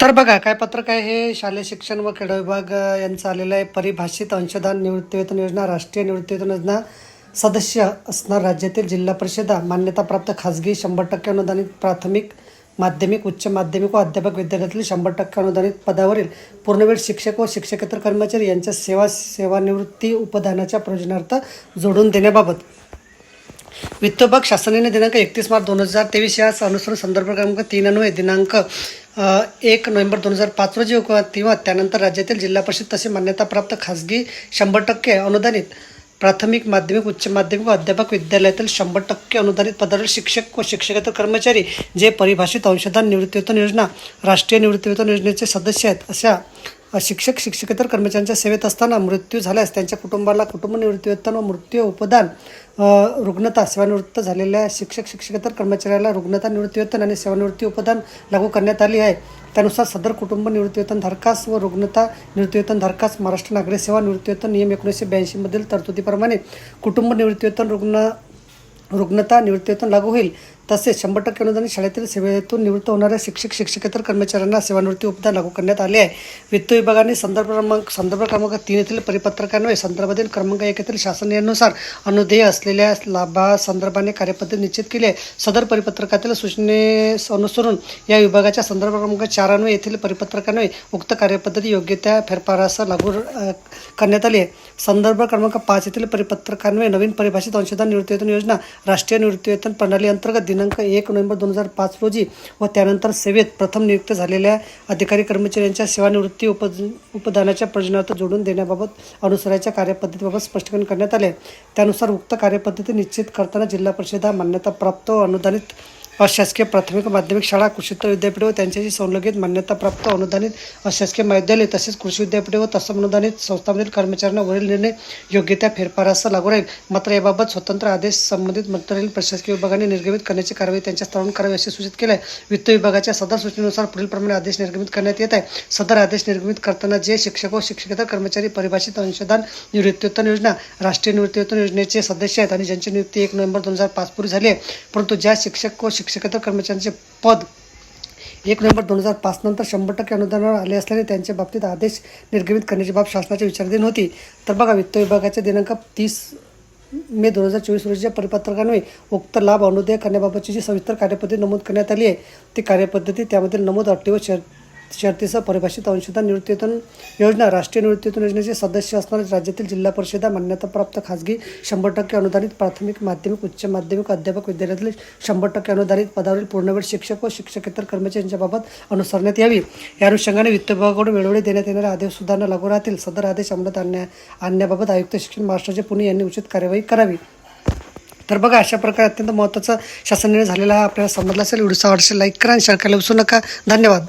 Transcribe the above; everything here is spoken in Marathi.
तर बघा काय पत्रक आहे हे? शालेय शिक्षण व क्रीडा विभाग यांचं आलेलं आहे. परिभाषित अंशदान निवृत्तीवेतन योजना राष्ट्रीय निवृत्तीवेतन योजना सदस्य असणार राज्यातील जिल्हा परिषदा. मान्यताप्राप्त खाजगी शंभर टक्के अनुदानित प्राथमिक माध्यमिक उच्च माध्यमिक व अध्यापक विद्यालयातील शंभर टक्के अनुदानित पदावरील पूर्णवेळ शिक्षक व शिक्षकेतर कर्मचारी यांच्या सेवा सेवानिवृत्ती उपदानाच्या प्रयोजनार्थ जोडून देण्याबाबत. वित्त विभाग शासनाने दिनांक एकतीस मार्च दोन हजार तेवीस या अनुसरून संदर्भ क्रमांक तीन अन्वये दिनांक एक नोव्हेंबर दोन हजार पाच रोजी किंवा किंवा त्यानंतर राज्यातील जिल्हा परिषद तसे मान्यताप्राप्त खाजगी शंभर टक्के अनुदानित प्राथमिक माध्यमिक उच्च माध्यमिक व अध्यापक विद्यालयातील शंभर टक्के अनुदानित पदावर शिक्षक व शिक्षकेतर कर्मचारी जे परिभाषित अंशदान निवृत्तीवेतन योजना राष्ट्रीय निवृत्तीवेतन योजनेचे सदस्य आहेत अशा शिक्षक शिक्षकेतर कर्मचाऱ्यांच्या सेवेत असताना मृत्यू झाल्यास त्यांच्या कुटुंबाला कुटुंब निवृत्तीवेतन व मृत्यू उपदान रुग्णता सेवानिवृत्त झालेल्या शिक्षक शिक्षकेतर कर्मचाऱ्याला रुग्णता निवृत्तीवेतन आणि सेवानिवृत्ती उपदान लागू करण्यात आली आहे. त्यानुसार सदर कुटुंब निवृत्तीवेतन धारकास व रुग्णता निवृत्तीवेतन धारकास महाराष्ट्र नागरी सेवा निवृत्तीवेतन नियम एकोणीसशे ब्याऐंशीमधील तरतुदीप्रमाणे कुटुंब निवृत्तीवेतन रुग्ण रुग्णता निवृत्तीवेतन लागू होईल. तसेच शंभर टक्के अनुदानित शाळेतील सेवेतून निवृत्त होणाऱ्या शिक्षक शिक्षकेतर कर्मचाऱ्यांना सेवानिवृत्ती उपदान लागू करण्यात आले आहे. वित्त विभागाने संदर्भ क्रमांक संदर्भ क्रमांक तीन येथील परिपत्रकान्वये संदर्भातील क्रमांक एक येथील शासनानुसार अनुदेय असलेल्या लाभासंदर्भाने कार्यपद्धती निश्चित केली आहे. सदर परिपत्रकातील सूचनेस अनुसरून या विभागाच्या संदर्भ क्रमांक चार येथील परिपत्रकान्वये उक्त कार्यपद्धती योग्य त्या फेरफारास लागू करण्यात आली आहे. संदर्भ क्रमांक पाच येथील परिपत्रकान्वये नवीन परिभाषित अंशदान निवृत्तीवेतन योजना राष्ट्रीय निवृत्तीवेतन प्रणाली अंतर्गत दिनांक एक नोव्हेंबर दोन हजार पाच रोजी व त्यानंतर सेवेत प्रथम नियुक्त झालेल्या अधिकारी कर्मचाऱ्यांच्या सेवानिवृत्ती उप उपदानाच्या प्रयोजनार्थ जोडून देण्याबाबत अनुसराच्या कार्यपद्धतीबाबत स्पष्टीकरण करण्यात आले. त्यानुसार उक्त कार्यपद्धती निश्चित करताना जिल्हा परिषद हा मान्यताप्राप्त व अनुदानित अशासकीय प्राथमिक माध्यमिक शाळा कृषीतर विद्यापीठे व त्यांच्याशी संलग्नित मान्यताप्राप्त अनुदानित अशासकीय महाविद्यालय तसेच कृषी विद्यापीठे व तसं अनुदानित संस्थांमधील कर्मचाऱ्यांना वरील निर्णय योग्य त्या फेरफारास लागू राहील. मात्र याबाबत स्वतंत्र आदेश संबंधित मंत्रालयीन प्रशासकीय विभागाने निर्गमित करण्याची कारवाई त्यांच्या स्तरावरून करावी असे सूचित केले आहे. वित्त विभागाच्या सदर सूचनेनुसार पुढीलप्रमाणे आदेश निर्गमित करण्यात येत आहे. सदर आदेश निर्गमित करताना जे शिक्षक व शिक्षकेतर कर्मचारी परिभाषित अंशदान निवृत्तीवेतन योजना राष्ट्रीय निवृत्तीवेतन योजनेचे सदस्य आहेत आणि ज्यांची नियुक्ती एक नोव्हेंबर दोन हजार पाच पूर्वी झाली आहे. परंतु ज्या शिक्षक व शिक्षकेतर कर्मचाऱ्यांचे पद एक नोव्हेंबर दोन हजार पाचनंतर शंभर टक्के अनुदानावर आले असल्याने त्यांच्या बाबतीत आदेश निर्गमित करण्याची बाब शासनाच्या विचाराधीन होती. तर बघा वित्त विभागाच्या दिनांक तीस मे दोन हजार चोवीस रोजीच्या परिपत्रकान्वये उक्त लाभ अनुदय करण्याबाबतची जी सविस्तर कार्यपद्धती नमूद करण्यात आली आहे ती कार्यपद्धती त्यामधील नमूद अटी व शर शर्तीसह परिभाषित अंशदान निवृत्तीतून योजना राष्ट्रीय निवृत्तीतून योजनेचे सदस्य असणारे राज्यातील जिल्हा परिषदा मान्यताप्राप्त खाजगी शंभर टक्के अनुदानित प्राथमिक माध्यमिक उच्च माध्यमिक अध्यापक विद्यालयातील शंभर टक्के अनुदानित पदावरील पूर्णवेळ शिक्षक व शिक्षकेतर कर्मचारी यांच्याबाबत अनुसरण्यात यावी. या अनुषंगाने वित्त विभागाकडून वेळोवेळी देण्यात येणारे आदेश सुधारणा लागू राहतील. सदर आदेश अंमलात आणण्या आणण्याबाबत आयुक्त शिक्षण महाराष्ट्राचे पुणे यांनी उचित कार्यवाही करावी. तर बघा अशा प्रकारे अत्यंत महत्त्वाचा शासन निर्णय झालेला हा आपल्याला समजला असेल व्हिडिओचा आवडसे लाईक करा आणि शेअर करायला विसरू नका. धन्यवाद.